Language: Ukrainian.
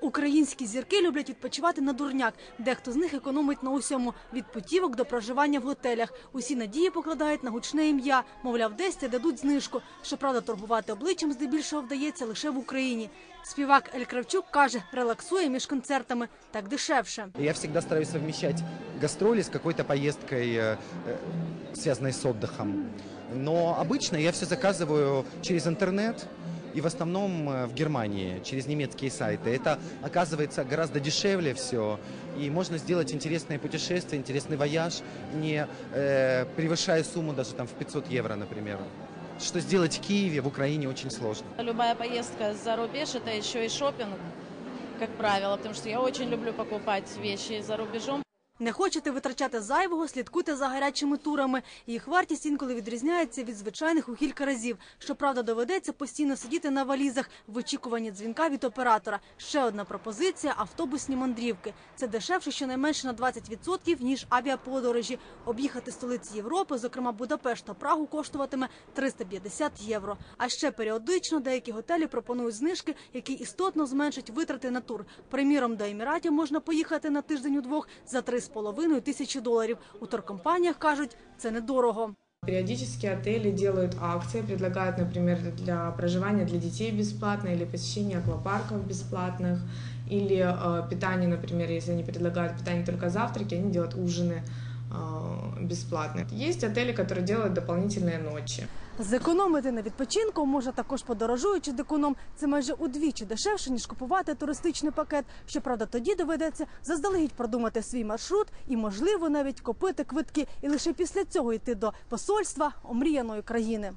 Українські зірки люблять відпочивати на дурняк. Дехто з них економить на усьому від путівок до проживання в готелях. Усі надії покладають на гучне ім'я. Мовляв, десь те дадуть знижку. Щоправда, торгувати обличчям здебільшого вдається лише в Україні. Співак Ель Кравчук каже, релаксує між концертами так дешевше. Я всегда стараюсь совмещать гастроли с какой-то поездкой, э, э, связанной с отдыхом. Но обычно я все заказываю через интернет И в основном э, в Германии, через немецкие сайты. Это оказывается гораздо дешевле все, и можно сделать интересное путешествие, интересный вояж, не э, превышая сумму даже там в 500 евро, например. Что сделать в Киеве, в Украине очень сложно. Любая поездка за рубеж это еще и шопинг, как правило, потому что я очень люблю покупать вещи за рубежом. Не хочете витрачати зайвого, слідкуйте за гарячими турами. Їх вартість інколи відрізняється від звичайних у кілька разів. Щоправда, доведеться постійно сидіти на валізах в очікуванні дзвінка від оператора. Ще одна пропозиція автобусні мандрівки. Це дешевше щонайменше на 20%, ніж авіаподорожі. Об'їхати столиці Європи, зокрема Будапешт та Прагу, коштуватиме 350 євро. А ще періодично деякі готелі пропонують знижки, які істотно зменшать витрати на тур. Приміром, до Еміратів можна поїхати на тиждень удвох за 3,5 тисячі доларів. У туркомпаніях кажуть, це недорого. Периодически отели делают акции, предлагают, например, для проживания для детей бесплатно или посещения аквапарков бесплатных, или э, питание, например, если они предлагают питание только завтраки, они делают ужины э, бесплатно. Есть отели, которые делают дополнительные ночи. Зекономити на відпочинку можна також подорожуючи дикуном. Це майже удвічі дешевше, ніж купувати туристичний пакет. Щоправда, тоді доведеться заздалегідь продумати свій маршрут і, можливо, навіть купити квитки, і лише після цього йти до посольства омріяної країни.